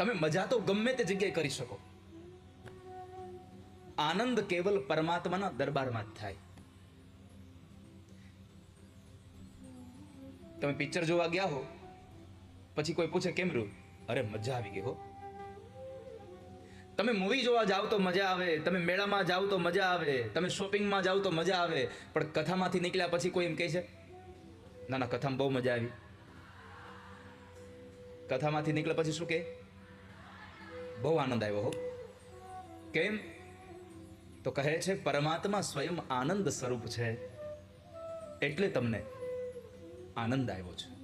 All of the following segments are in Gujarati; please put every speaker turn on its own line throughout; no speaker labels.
તમે મજા તો ગમે તે જગ્યાએ કરી શકો. આનંદ કેવલ પરમાત્માના દરબારમાં જ થાય. તમે પિક્ચર જોવા ગયા હો? પછી કોઈ પૂછે, કેમ રહ્યું અરે, મજા આવી ગઈ હો. તમે મૂવી જોવા જાવ તો મજા આવે, તમે મેળામાં જાવ તો મજા આવે, તમે શોપિંગમાં જાવ તો મજા આવે, પણ કથામાંથી નીકળ્યા પછી કોઈ એમ કહે છે, ના ના, કથામાં બહુ મજા આવી. કથામાંથી નીકળ્યા પછી શું કહે? બહુ આનંદ આવ્યો હો. કેમ? તો કહે છે, પરમાત્મા સ્વયં આનંદ સ્વરૂપ છે. એટલે તમને આનંદ આવ્યો છે.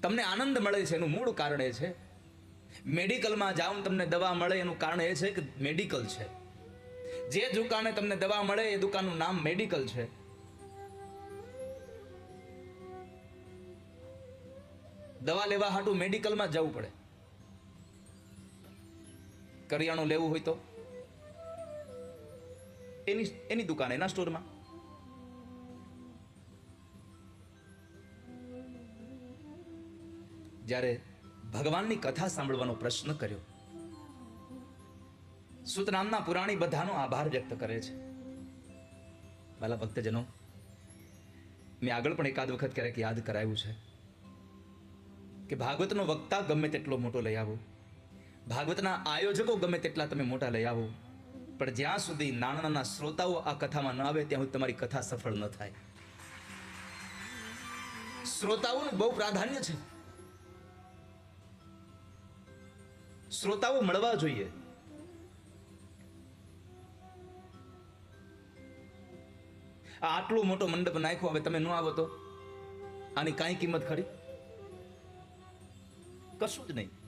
તમને આનંદ મળે છે એનું મૂળ કારણ એ છે. મેડિકલમાં જાઓ તમને દવા મળે, એનું કારણ એ છે કે મેડિકલ છે. જે દુકાને તમને દવા મળે, એ દુકાનનું નામ મેડિકલ છે. દવા લેવા હાટું મેડિકલમાં જવું પડે. કરિયાણું લેવું હોય તો? એની એની દુકાન, એના સ્ટોરમાં? જ્યારે ભગવાનની કથા સાંભળવાનો પ્રશ્ન કર્યો, સુત નામના પુરાણી બધાનો આભાર વ્યક્ત કરે છે. બાલા ભક્તજનો, મેં આગળ પણ એકાદ વખત ક્યારેક યાદ કરાયું છે કે ભાગવતનો વક્તા ગમે તેટલો મોટો લઈ આવો. ભાગવતના આયોજકો ગમે તેટલા તમે મોટા લઈ આવો. પણ જ્યાં સુધી નાના નાના શ્રોતાઓ આ કથામાં ન આવે, ત્યાં સુધી તમારી કથા સફળ ન થાય. શ્રોતાઓનું બહુ પ્રાધાન્ય છે. શ્રોતાઓ મળવા જોઈએ. આ આટલો મોટો મંડપ નાખ્યો, હવે તમે ન આવો તો? આની કાંઈ કિંમત ખરી? કશું જ નહીં.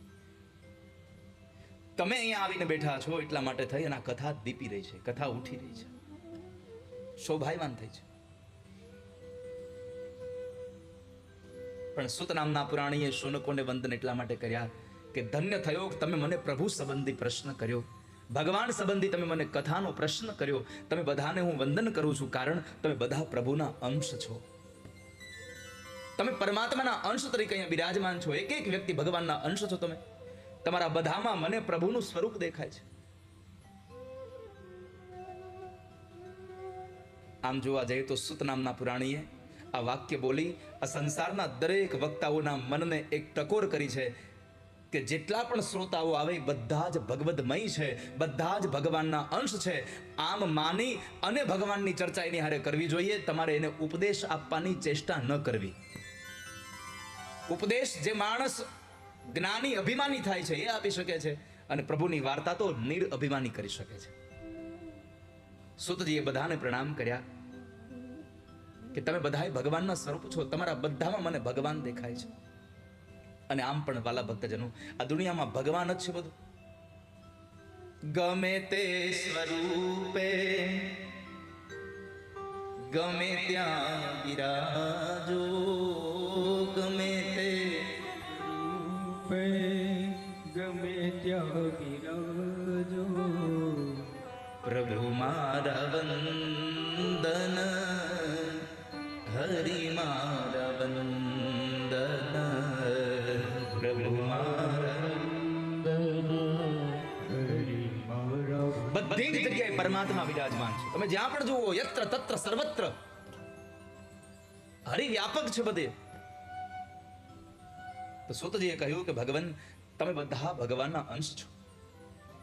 તમે અહીંયા આવીને બેઠા છો એટલા માટે થઈ અને આ કથા દીપી રહી છે, કથા ઉઠી રહી છે. શોભાયમાન થઈ છે. પણ સુત નામના પુરાણીએ શુનકોને વંદન એટલા માટે કર્યા કે ધન્ય થયો તમે મને પ્રભુ સંબંધી પ્રશ્ન કર્યો. ભગવાન સંબંધી તમે મને કથાનો પ્રશ્ન કર્યો. તમે બધાને હું વંદન કરું છું કારણ તમે બધા પ્રભુના અંશ છો. તમે પરમાત્માના અંશ તરીકે અહીંયા બિરાજમાન છો. એક એક વ્યક્તિ ભગવાનના અંશ છો તમે. તમારા બધામાં મને પ્રભુનું સ્વરૂપ દેખાય છે. આમ જોવા જઈએ તો સુત નામના પુરાણીએ આ વાક્ય બોલી આ સંસારના દરેક વક્તાઓના મનને એક ટકોર કરી છે કે જેટલા પણ શ્રોતાઓ આવે બધા જ ભગવદમય છે, બધા જ ભગવાનના અંશ છે. આમ માની અને ભગવાનની ચર્ચા એની હારે કરવી જોઈએ, તમારે એને ઉપદેશ આપવાની ચેષ્ટા ન કરવી. ઉપદેશ જે માણસ જ્ઞાની અભિમાની થાય છે, એ આપી શકે છે. અને પ્રભુની વાર્તા તો નિર અભિમાની કરી શકે છે. સુતજીએ બધાને પ્રણામ કર્યા કે તમે બધાએ ભગવાનના સ્વરૂપ છો. તમારા બધામાં મને ભગવાન દેખાય છે. અને આમ પણ વાલા ભક્તજનો, આ દુનિયામાં ભગવાન જ છે બધું. ગમે તે સ્વરૂપે, ગમે ત્યાં બિરાજો, ગમે તે
ગમે ત્યાં બિરાજો
પ્રભુ મારા વંદન, હરિ મારા વંદન. પ્રભુ બધી જ જગ્યાએ પરમાત્મા વિરાજમાન છે. તમે જ્યાં પણ જુઓ, યત્ર તત્ર, સર્વત્ર હરિ વ્યાપક છે બધે. તો સુતજીએ કહ્યું કે, ભગવાન, તમે બધા ભગવાનના અંશ છો.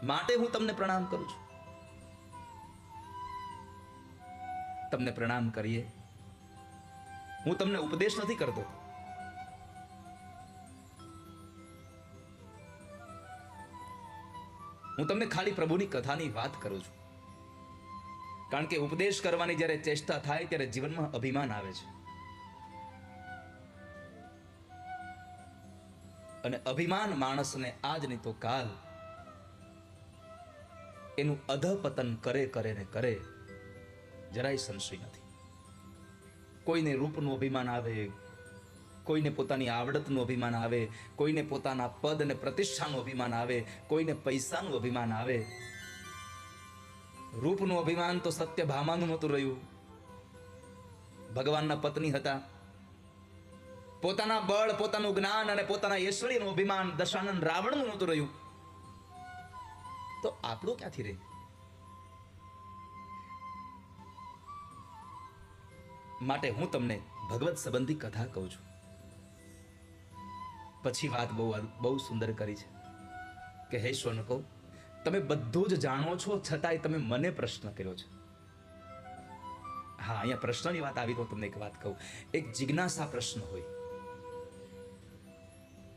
માટે હું તમને પ્રણામ કરું છું. તમને પ્રણામ કરીએ. હું તમને ઉપદેશ નથી કરતો. હું તમને ખાલી પ્રભુની કથાની વાત કરું છું. કારણ કે ઉપદેશ કરવાની જ્યારે ચેષ્ટા થાય, ત્યારે જીવનમાં અભિમાન આવે છે. અને અભિમાન માણસને આજ નહીં તો કાલ એનું અધપતન કરે કરે ને કરે, જરાય સંશય નથી. કોઈને રૂપનું અભિમાન આવે, કોઈને પોતાની આવડતનું અભિમાન આવે, કોઈને પોતાના પદ અને પ્રતિષ્ઠાનું અભિમાન આવે, કોઈને પૈસાનું અભિમાન આવે. રૂપનું અભિમાન તો સત્યભામાનું નહોતું રહ્યું. ભગવાનના પત્ની હતા. પોતાના બળ, પોતાનું જ્ઞાન અને પોતાના ઐશ્વર્યનું અભિમાન દશાનંદ રાવણનું નહોતું રહ્યું. તો આપણું ક્યાંથી રહે? માટે હું તમને ભગવત સંબંધી કથા કહું છું. પછી વાત બહુ બહુ સુંદર કરી છે. કે હે શોનકો તમે બધું જ જાણો છો છતાંય તમે મને પ્રશ્ન કર્યો છે. હા, અહીંયા પ્રશ્નની વાત આવી તો તમને એક વાત કહું. એક જિજ્ઞાસા પ્રશ્ન હોય.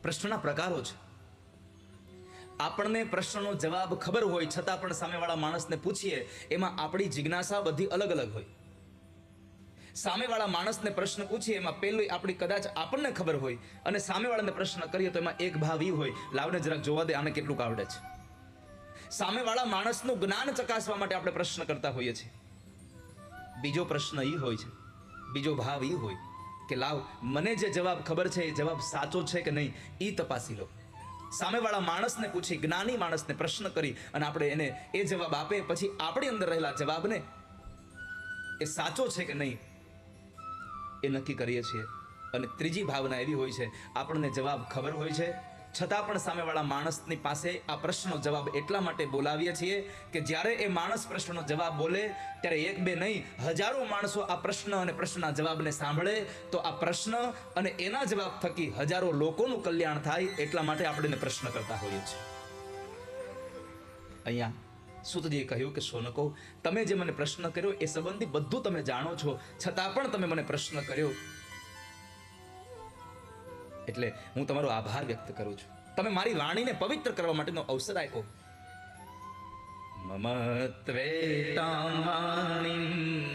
પ્રશ્નના પ્રકારો છે. આપણને પ્રશ્નનો જવાબ ખબર હોય છતાં પણ સામેવાળા માણસને પૂછીએ, એમાં આપણી જિજ્ઞાસા બધી અલગ અલગ હોય. સામેવાળા માણસને પ્રશ્ન પૂછીએ, એમાં પહેલું આપણી કદાચ આપણને ખબર હોય અને સામેવાળાને પ્રશ્ન કરીએ તો એમાં એક ભાવ ઈ હોય, લાવને જરાક જોવા દે, આને કેટલું આવડે છે. સામેવાળા માણસનું જ્ઞાન ચકાસવા માટે આપણે પ્રશ્ન કરતા હોઈએ છીએ. બીજો પ્રશ્ન ઈ હોય છે, બીજો ભાવ ઈ હોય કે લાવ, મને જે જવાબ ખબર છે, એ જવાબ સાચો છે કે નહીં એ તપાસી લો. સામેવાળા માણસને પૂછી, જ્ઞાની માણસને પ્રશ્ન કરી અને આપણે એને એ જવાબ આપે, પછી આપણી અંદર રહેલા જવાબને એ સાચો છે કે નહીં, એ નક્કી કરીએ છીએ. અને ત્રીજી ભાવના એવી હોય છે, આપણને જવાબ ખબર હોય છે છતાં પણ સામેવાળા માણસની પાસે આ પ્રશ્નનો જવાબ એટલા માટે બોલાવીએ છીએ કે જ્યારે એ માણસ પ્રશ્નનો જવાબ બોલે, ત્યારે એક બે નહીં, હજારો માણસો આ પ્રશ્ન અને પ્રશ્નના જવાબને સાંભળે તો આ પ્રશ્ન અને એના જવાબ થકી હજારો લોકોનું કલ્યાણ થાય એટલા માટે આપણે પ્રશ્ન કરતા હોઈએ છીએ. અહીંયા સુતજીએ કહ્યું કે સોનકો તમે જે મને પ્રશ્ન કર્યો એ સંબંધી બધું તમે જાણો છો. છતાં પણ તમે મને પ્રશ્ન કર્યો એટલે હું તમારો આભાર વ્યક્ત કરું છું. તમે મારી વાણીને પવિત્ર કરવા માટેનો અવસર આપ્યો. મમ ત્રેતાણી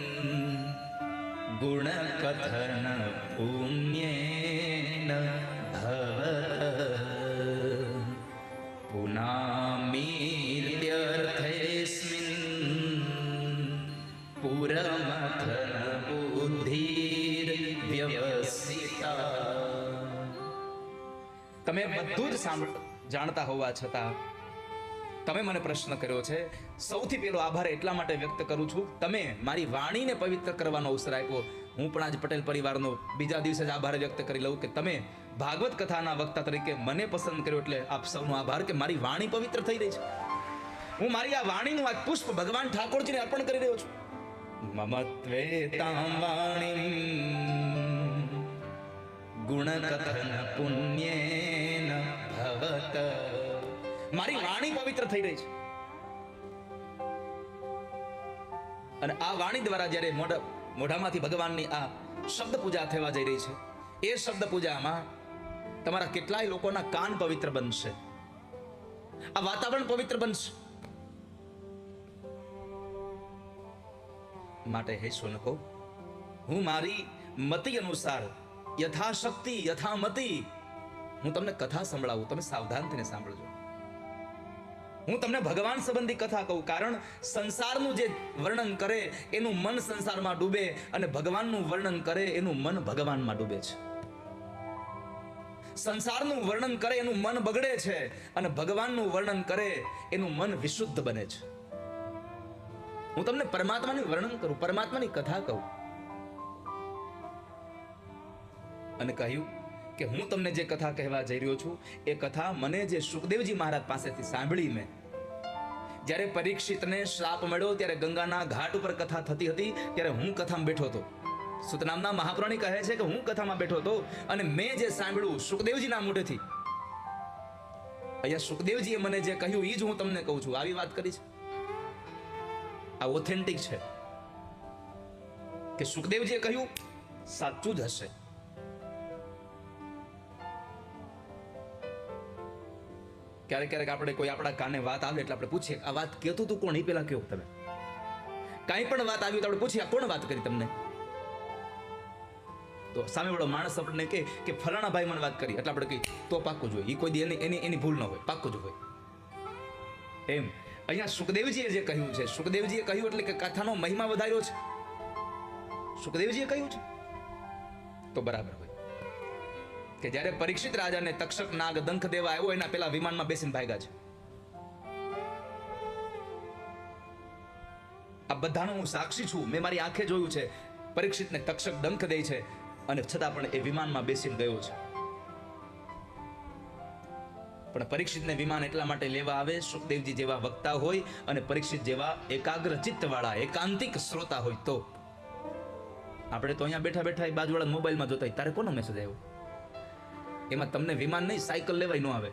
ગુણકથન પુણ્યેન બધું જ જાણતા હોવા છતાં, તમે મને પ્રશ્ન કર્યો છે. સૌથી પહેલો આભાર એટલા માટે વ્યક્ત કરું છું. તમે મારી વાણીને પવિત્ર કરવાનો અવસર આપ્યો. હું પણ આજ પટેલ પરિવારનો બીજા દિવસે જ આભાર વ્યક્ત કરી લઉં કે તમે ભાગવત કથાના વક્તા તરીકે મને પસંદ કર્યો એટલે આપ સૌનો આભાર કે મારી વાણી પવિત્ર થઈ રહી છે. હું મારી આ વાણીનું આ પુષ્પ ભગવાન ઠાકોરજીને અર્પણ કરી રહ્યો છું. મમત્વે તામ વાણી ગુણકથન પુણ્યેન ભવત મારી વાણી પવિત્ર થઈ રહી છે. અને આ વાણી દ્વારા જ્યારે મોઢા, મોઢામાંથી ભગવાનની આ શબ્દ પૂજા થવા જઈ રહી છે, એ શબ્દ પૂજામાં તમારા કેટલાય લોકોના કાન પવિત્ર બનશે. આ વાતાવરણ પવિત્ર બનશે. માટે હે સોનકો, હું મારી મતિ અનુસાર યથાશક્તિ, યથામતિ હું તમને કથા સંભળાવું, તમે સાવધાન થઈને સાંભળજો. હું તમને ભગવાન સંબંધી કથા કહું, કારણ સંસારનું જે વર્ણન કરે, એનું મન સંસારમાં ડૂબે અને ભગવાનનું વર્ણન કરે, એનું મન ભગવાનમાં ડૂબે છે. સંસારનું વર્ણન કરે, એનું મન બગડે છે અને ભગવાનનું વર્ણન કરે, એનું મન વિશુદ્ધ બને છે. હું તમને પરમાત્માનું વર્ણન કરું, પરમાત્માની કથા કહું. અને કહ્યું કે હું તમને જે કથા કહેવા જઈ રહ્યો છું, એ કથા મને જે સુખદેવજી મહારાજ પાસેથી સાંભળી મેં. જ્યારે પરીક્ષિતને શ્રાપ મળ્યો, ત્યારે ગંગાના ઘાટ ઉપર કથા થતી હતી, ત્યારે હું કથામાં બેઠો હતો. સુતનામના મહાપુરાણી કહે છે કે હું કથામાં બેઠો હતો અને મેં જે સાંભળ્યું સુખદેવજીના મોઢેથી. અહીંયા સુખદેવજીએ મને જે કહ્યું એ જ હું તમને કહું છું. આવી વાત કરી છે? આ ઓથેન્ટિક છે. કે સુખદેવજીએ કહ્યું, સાચું જ હશે. ક્યારેક ક્યારેક આપણે કોઈ આપણા કાને વાત આવે એટલે આપણે પૂછીએ આ વાત કહેતું તું કોણ? એ પેલા કહો તમે. કાંઈ પણ વાત આવી તો આપણે પૂછીએ કોણ વાત કરી તમને? તો સામેવાળો માણસ આપણને કહે કે ફલાણા ભાઈ મને વાત કરી. એટલે આપણે કહીએ, તો પાક્કું જોઈએ એ કોઈ દી એની એની એની ભૂલ ન હોય. પાક્કું જ હોય. એમ. અહીંયા સુખદેવજીએ જે કહ્યું છે, સુખદેવજીએ કહ્યું એટલે કે કથાનો મહિમા વધાર્યો છે. સુખદેવજીએ કહ્યું છે. તો બરાબર હોય. કે જ્યારે પરીક્ષિત રાજાને તક્ષક નાગ દંખ દેવા આવ્યો, એના પેલા વિમાનમાં બેસીને ભાગ્યા છે. આ બધાનો હું સાક્ષી છું. મેં મારી આંખે જોયું છે. પરીક્ષિતને તક્ષક દંખ દે છે અને છતાં પણ એ વિમાનમાં બેસીને ગયો છે. પણ પરીક્ષિતને વિમાન એટલા માટે લેવા આવે, સુખદેવજી જેવા વક્તા હોય અને પરીક્ષિત જેવા એકાગ્ર ચિત્તવાળા, એકાંતિક શ્રોતા હોય તો. આપણે તો અહીંયા બેઠા બેઠા એ બાજુવાળા મોબાઈલમાં જોતા તારે કોનો મેસેજ આવ્યો? એમાં તમને વિમાન નહીં, સાયકલ લેવાય ન આવે.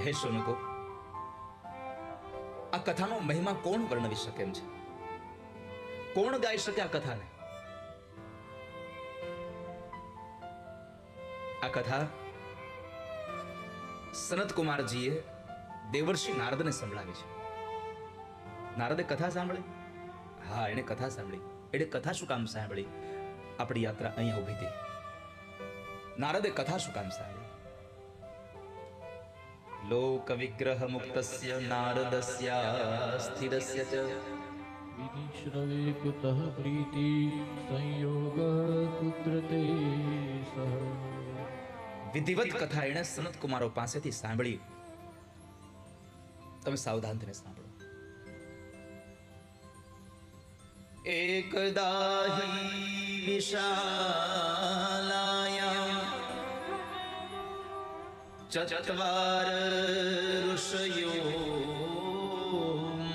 હે શોનકો આ કથાનો મહિમા કોણ વર્ણવી શકે એમ છે? કોણ ગાઈ શકે આ કથાને? આ કથા સનત કુમારજીએ દેવર્ષિ નારદને સંભળાવી છે. નારદે કથા સાંભળી? હા, એણે કથા સાંભળી. એણે કથા શું કામ સાંભળી? આપણી યાત્રા અહીંયા ઊભી હતી નારદે કથા શું કામ સાંભળી? લોક વિગ્રહ મુક્તસ્ય નારદસ્ય સ્થિરસ્ય ચ.
વિધિશ્રવે કુતઃ પ્રીતિ સંયોગ કુદરતે સહ.
વિધિવત કથા એણે સનત કુમારો પાસેથી સાંભળી. તમે સાવધાન થઈને સાંભળો. એકદા હિ વિશાલાયામ ચત્વાર ઋષયો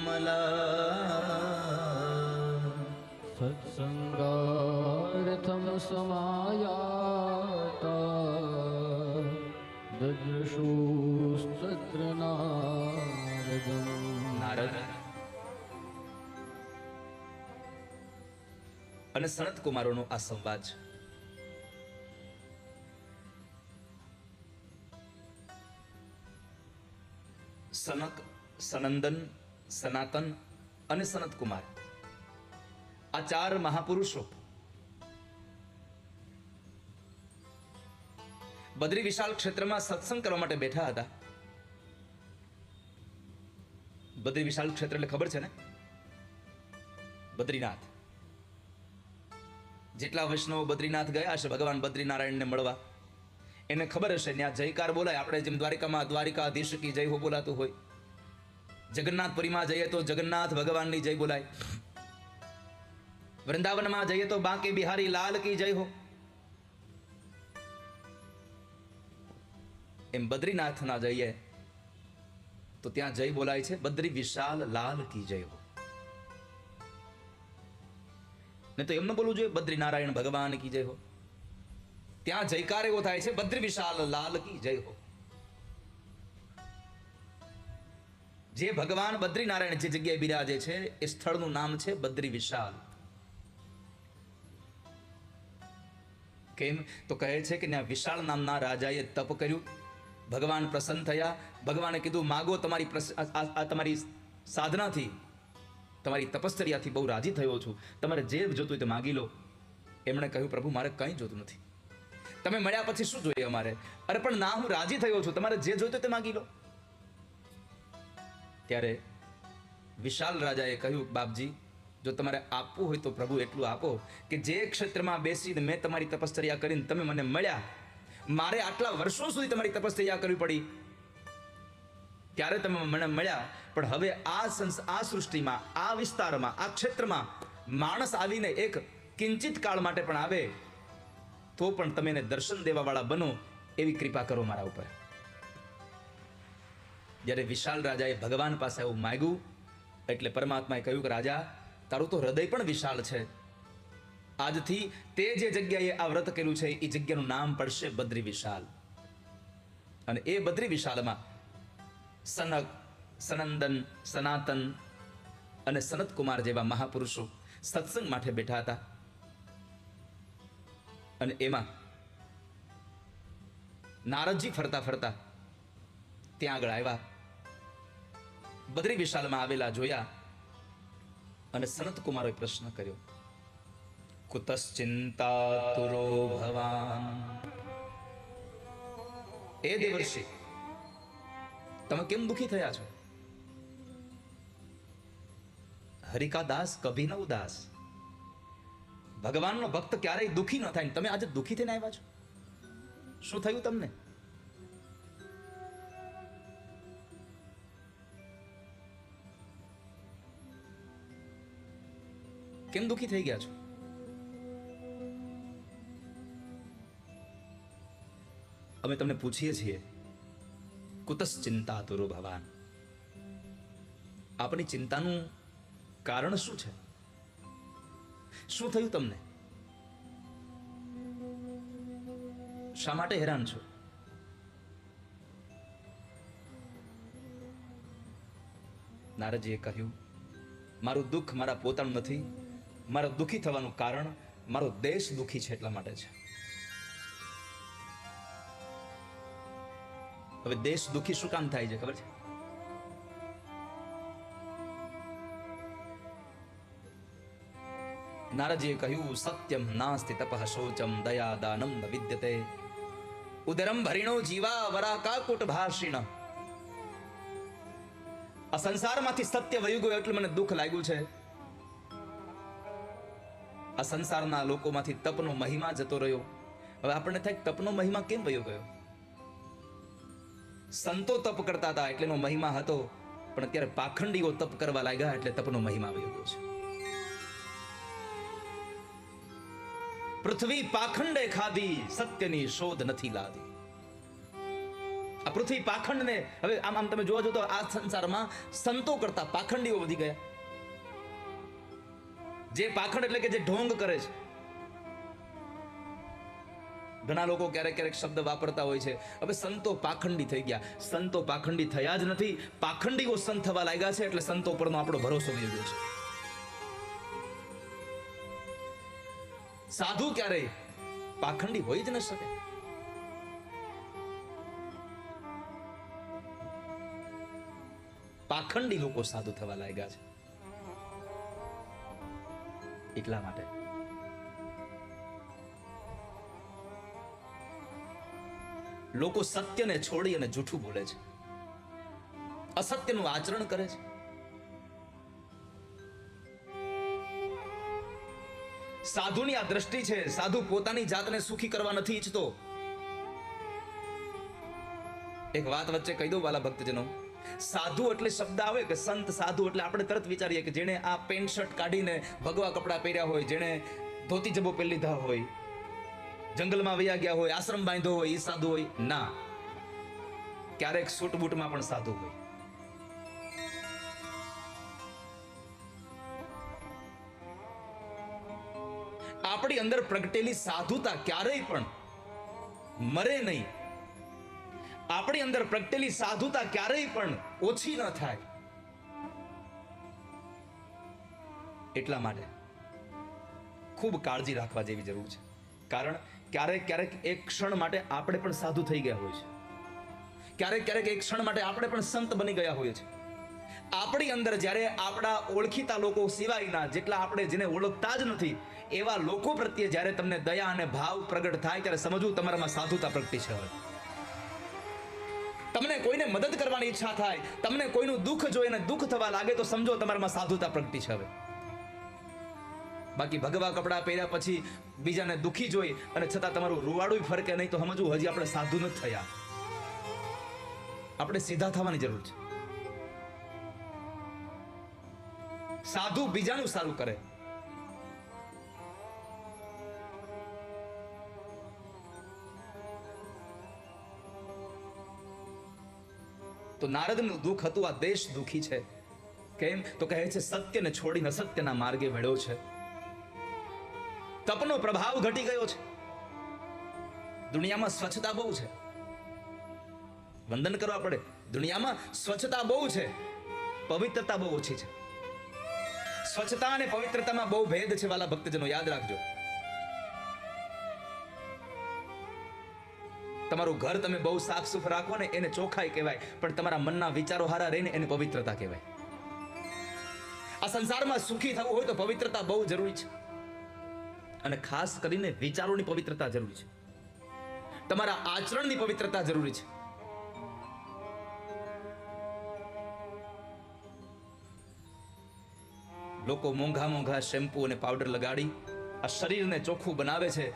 મલા.
સત્સંગાર્થમ સમાયાતા
અને સનત કુમારોનો આ સંવાદ. સનક, સનંદન, સનાતન અને સનત કુમાર. આ ચાર મહાપુરુષો. બદ્રી વિશાળ ક્ષેત્રમાં સત્સંગ કરવા માટે બેઠા હતા. બદ્રી વિશાળ ક્ષેત્ર એટલે ખબર છે ને? બદ્રીનાથ. જેટલા વૈષ્ણવો બદ્રીનાથ ગયા હશે, ભગવાન બદ્રીનારાયણને મળવા. એને ખબર હશે ત્યાં જયકાર બોલાય. આપણે જેમ દ્વારિકામાં દ્વારિકાધીશ કી જય હો બોલાતું હોય. જગન્નાથપુરીમાં જઈએ તો જગન્નાથ ભગવાનની જય બોલાય. વૃંદાવનમાં જઈએ તો બાંકે બિહારી લાલ કી જય હો. એમ બદ્રીનાથના જઈએ, તો ત્યાં જય બોલાય છે. બદ્રી વિશાલ લાલ કી જય હો. ને તો એમ ન બોલવું જોઈએ, બદ્રીનારાયણ ભગવાન કી જય હો. ત્યાં જયકાર એવો થાય છે બદ્રી વિશાલ લાલ કી જય હો. જે ભગવાન બદ્રી નારાયણ જે જગ્યાએ બિરાજે છે, એ સ્થળનું નામ છે બદ્રી વિશાલ કેમ? તો કહે છે કે ત્યાં વિશાળ નામના રાજાએ તપ કર્યું, ભગવાન પ્રસન્ન થયા, ભગવાને કીધું, માગો તમારી તમારી સાધનાથી તમારી તપશ્ચર્યાથી બહુ રાજી થયો છું. તમારે જે જોતું હોય તે માગી લો. એમણે કહ્યું, પ્રભુ, મારે કંઈ જોતું નથી. તમે મળ્યા પછી શું જોઈએ અમારે? અરે, પણ ના, હું રાજી થયો છું. તમારે જે જોઈતું તે માગી લો. ત્યારે વિશાલ રાજાએ કહ્યું, બાપજી, જો તમારે આપવું હોય તો પ્રભુ એટલું આપો કે જે ક્ષેત્રમાં બેસીને મેં તમારી તપશ્ચર્યા કરીને તમે મને મળ્યા, મારે આટલા વર્ષો સુધી તમારી તપશ્ચર્યા કરવી પડી. ત્યારે તમે મને મળ્યા, પણ હવે આ સંસ, આ સૃષ્ટિમાં, આ વિસ્તારમાં, આ ક્ષેત્રમાં માણસ આવીને એક કિંચિત કાળ માટે પણ આવે, તો પણ તમે એને દર્શન દેવાવાળા બનો એવી કૃપા કરો મારા ઉપર. જ્યારે વિશાલ રાજાએ ભગવાન પાસે આવું માગ્યું, એટલે પરમાત્માએ કહ્યું કે, રાજા, તારું તો હૃદય પણ વિશાળ છે. આજથી તે જે જગ્યાએ આ વ્રત કર્યું છે, એ જગ્યાનું નામ પડશે બદ્રી વિશાલ. અને એ બદ્રી વિશાલમાં સનક સનંદન, સનાતન અને સનત કુમાર જેવા મહાપુરુષો સત્સંગ માટે બેઠા હતા. અને એમાં નારદજી ફરતા ફરતા ત્યાં આગળ આવ્યા. બદ્રી વિશાલમાં આવેલા જોયા અને સનત કુમારોએ પ્રશ્ન કર્યો, કુતશ્ચિંતાતુરો ભવાન. એ દેવર્ષિ તમે કેમ દુઃખી થયા છો? હરિકા દાસ કભી ન ઉદાસ. ભગવાનનો ભક્ત ક્યારેય દુઃખી ન થાય તમે આજે દુઃખી થઈને આવ્યા છો? શું થયું તમને? કેમ દુખી થઈ ગયા છો? અમે તમને પૂછીએ છીએ કુતસ ચિંતા તુરુ ભવાન. આપણી ચિંતાનું કારણ શું છે? શું થયું તમને? શા માટે હેરાન છો? નારદજીએ કહ્યું, મારું દુઃખ મારા પોતાનું નથી, મારા દુઃખી થવાનું કારણ મારો દેશ દુઃખી છે એટલા માટે છે. હવે દેશ દુઃખી શું કામ થાય છે, ખબર છે? નારદજીએ કહ્યું, સત્યમ નાસ્તિ તપઃ શોચમ દયા દાનમ વિદ્યતે ઉદરમ ભરીણો જીવા વરા કાકુટ ભાષિણ. આ સંસારમાંથી સત્ય વયું ગયું એટલે મને દુઃખ લાગ્યું છે. આ સંસારના લોકોમાંથી તપનો મહિમા જતો રહ્યો. હવે આપણને થાય તપનો મહિમા કેમ વયો ગયો? સંતો તપ કરતા હતા એટલે એનો મહિમા હતો. પણ અત્યારે પાખંડીઓ તપ કરવા લાગ્યા એટલે તપનો મહિમા આવી ગયો છે. પૃથ્વી પાખંડે ખાધી, સત્યની શોધ નથી લાદી. આ પૃથ્વી પાખંડને, હવે આમ આમ તમે જોવા જો તો આ સંસારમાં સંતો કરતા પાખંડીઓ વધી ગયા. જે પાખંડ એટલે કે જે ઢોંગ કરે છે. ઘણા લોકો ક્યારેક ક્યારેક શબ્દ વાપરતા હોય છે. હવે સંતો પાખંડી થઈ ગયા. સંતો પાખંડી થયા જ નથી. પાખંડીઓ સંત થવા લાગ્યા છે એટલે સંતો પરનો આપણો ભરોસો વહી ગયો છે. સાધુ ક્યારેય પાખંડી હોય જ ન શકે. પાખંડી લોકો સાધુ થવા લાગ્યા છે. એટલા માટે લોકો સત્યને છોડી અને જૂઠું બોલે છે. અસત્યનું આચરણ કરે છે. સાધુની આ દ્રષ્ટિ છે, સાધુ પોતાની જાતને સુખી કરવા નથી ઈચ્છતો. એક વાત વચ્ચે કહી દઉં વાલા ભક્તજનો. સાધુ એટલે શબ્દ આવે કે સંત સાધુ એટલે આપણે તરત વિચારીએ કે જેણે આ પેન્ટ શર્ટ કાઢીને ભગવા કપડાં પહેર્યા હોય, જેણે ધોતી જબો પહેરી લીધા હોય. જંગલમાં વયા ગયા હોય, આશ્રમ બાંધ્યો હોય, એ સાધુ હોય, ના. ક્યારેક સૂટ બૂટમાં પણ સાધુ હોય. આપણી અંદર પ્રગટેલી સાધુતા ક્યારેય પણ મરે નહીં. આપણી અંદર પ્રગટેલી સાધુતા ક્યારેય પણ ઓછી ન થાય. એટલા માટે ખૂબ કાળજી રાખવા જેવી જરૂર છે. કારણ ક્યારેક ક્યારેક એક ક્ષણ માટે આપણે પણ સાધુ થઈ ગયા હોય છે. ક્યારેક ક્યારેક એક ક્ષણ માટે આપણે પણ સંત બની ગયા હોય છે. આપણી અંદર જ્યારે આપણા ઓળખીતા લોકો સિવાયના જેટલા આપણે જેને ઓળખતા જ નથી, એવા લોકો પ્રત્યે જ્યારે તમને દયા અને ભાવ પ્રગટ થાય ત્યારે સમજવું તમારામાં સાધુતા પ્રગટી છે તમને કોઈને મદદ કરવાની ઈચ્છા થાય, તમને કોઈનું દુઃખ જોઈને દુઃખ થવા લાગે તો સમજો તમારામાં સાધુતા પ્રગટી છે હવે. બાકી ભગવા કપડા પહેર્યા પછી બીજાને દુખી જોઈ અને છતાં તમારું રૂવાડું ફરકે નહીં તો સમજવું, હજી આપણે સાધુ નથી થયા. આપણે સીધા થવાની જરૂર છે. સાધુ બીજાનું સારું કરે. તો નારદનું દુઃખ હતું, આ દેશ દુઃખી છે. કેમ? તો કહે છે, સત્યને છોડીને સત્યના માર્ગે વળ્યો છે. તપનો પ્રભાવ ઘટી ગયો છે. દુનિયામાં સ્વચ્છતા બહુ છે. વંદન કરવા પડે. દુનિયામાં સ્વચ્છતા બહુ છે. પવિત્રતા બહુ ઓછી છે. સ્વચ્છતા અને પવિત્રતામાં બહુ ભેદ છે વાલા ભક્તજનો, યાદ રાખજો. તમારું ઘર તમે બહુ સાફ સુફ રાખો ને એને ચોખાઈ કહેવાય, પણ તમારા મનના વિચારો હારા રહીને એને પવિત્રતા કહેવાય. આ સંસારમાં સુખી થવું હોય તો પવિત્રતા બહુ જરૂરી છે. અને ખાસ કરીને વિચારોની પવિત્રતા જરૂરી છે. તમારા આચરણની પવિત્રતા જરૂરી છે. લોકો મોંઘા મોંઘા શેમ્પુ અને પાવડર લગાડી આ શરીરને ચોખ્ખું બનાવે છે,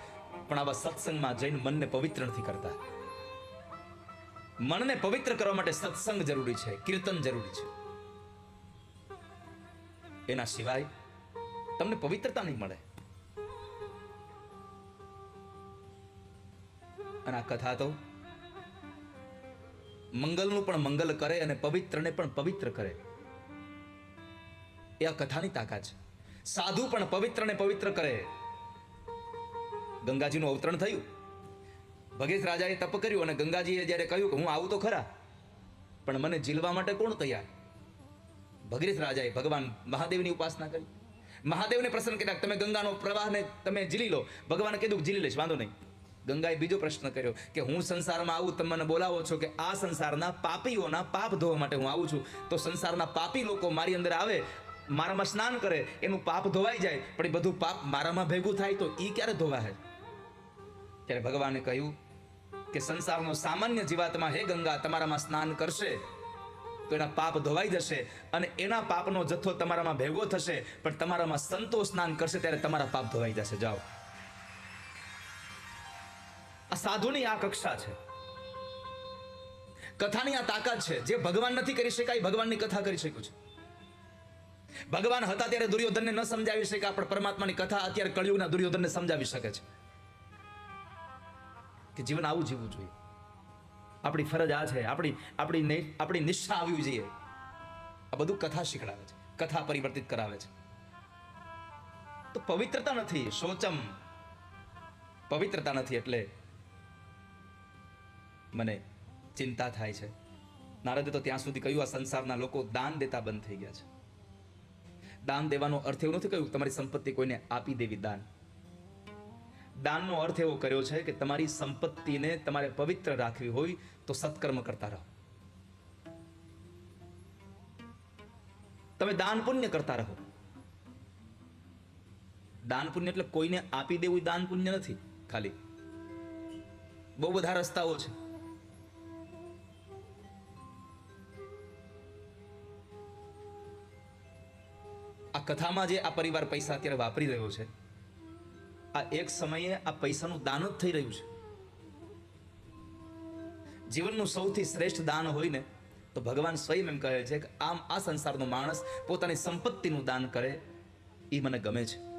પણ આવા સત્સંગમાં જઈને મનને પવિત્ર નથી કરતા. મનને પવિત્ર કરવા માટે સત્સંગ જરૂરી છે, કીર્તન જરૂરી છે. એના સિવાય તમને પવિત્રતા નહીં મળે. અને આ કથા તો મંગલનું પણ મંગલ કરે અને પવિત્રને પણ પવિત્ર કરે. એ આ કથાની તાકાત છે. સાધુ પણ પવિત્રને પવિત્ર કરે. ગંગાજીનું અવતરણ થયું. ભગેશ રાજાએ તપ કર્યું અને ગંગાજીએ જ્યારે કહ્યું કે હું આવું તો ખરા, પણ મને જીલવા માટે કોણ તૈયાર? ભગીરથ રાજાએ ભગવાન મહાદેવની ઉપાસના કરી. મહાદેવને પ્રસન્ન કર્યા તમે ગંગાનો પ્રવાહને તમે જીલી લો. ભગવાને કીધું જીલી લઈશ વાંધો નહીં. ગંગાએ બીજો પ્રશ્ન કર્યો કે હું સંસારમાં આવું તમે મને બોલાવો છો કે આ સંસારના પાપીઓના પાપ ધોવા માટે હું આવું છું? તો સંસારના પાપી લોકો મારી અંદર આવે, મારામાં સ્નાન કરે, એનું પાપ ધોવાઈ જાય, પણ એ બધું પાપ મારામાં ભેગું થાય તો એ ક્યારે ધોવાય ત્યારે ભગવાને કહ્યું કે સંસારનો સામાન્ય જીવાત્મા હે ગંગા, તમારામાં સ્નાન કરશે, તો એના પાપ ધોવાઈ જશે અને એના પાપનો જથ્થો તમારામાં ભેગો થશે, પણ તમારામાં સંતો સ્નાન કરશે, ત્યારે તમારા પાપ ધોવાઈ જશે. જાઓ. આ સાધુની આ કક્ષા છે. કથાની આ તાકાત છે જે ભગવાન નથી કરી શકાય ભગવાનની કથા કરી શક્યું છે. ભગવાન હતા ત્યારે દુર્યોધનને ન સમજાવી શકે પણ પરમાત્માની કથા અત્યારે કળિયુગના દુર્યોધનને સમજાવી શકે છે. કે જીવન આવું જીવવું જોઈએ. આપણી ફરજ આ છે, આપણી આપણી આપણી નિષ્ઠા આવવી જોઈએ. આ બધું કથા શીખડાવે છે, કથા પરિવર્તિત કરાવે છે. તો પવિત્રતા નથી, શોચમ. પવિત્રતા નથી એટલે મને ચિંતા થાય છે. નારદે તો ત્યાં સુધી કહ્યું, આ સંસારના લોકો દાન દેતા બંધ થઈ ગયા છે. દાન દેવાનો અર્થ એવો નથી કહ્યું, તમારી સંપત્તિ કોઈને આપી દેવી દાન. દાનનો અર્થ એવો કર્યો છે કે તમારી સંપત્તિને તમારે પવિત્ર રાખવી હોય તો સત્કર્મ કરતા રહો. તમે દાન પુણ્ય કરતા રહો. દાન પુણ્ય એટલે કોઈને આપી દેવું દાન પુણ્ય નથી, ખાલી. બહુ બધા રસ્તાઓ છે. આ કથામાં જે આ પરિવાર પૈસા અત્યારે વાપરી રહ્યો છે, આ એક સમયે આ પૈસાનું દાન જ થઈ રહ્યું છે. જીવનનું સૌથી શ્રેષ્ઠ દાન હોય ને, તો ભગવાન સ્વયં એમ કહે છે કે આમ આ સંસારનો માણસ પોતાની સંપત્તિનું દાન કરે એ મને ગમે છે.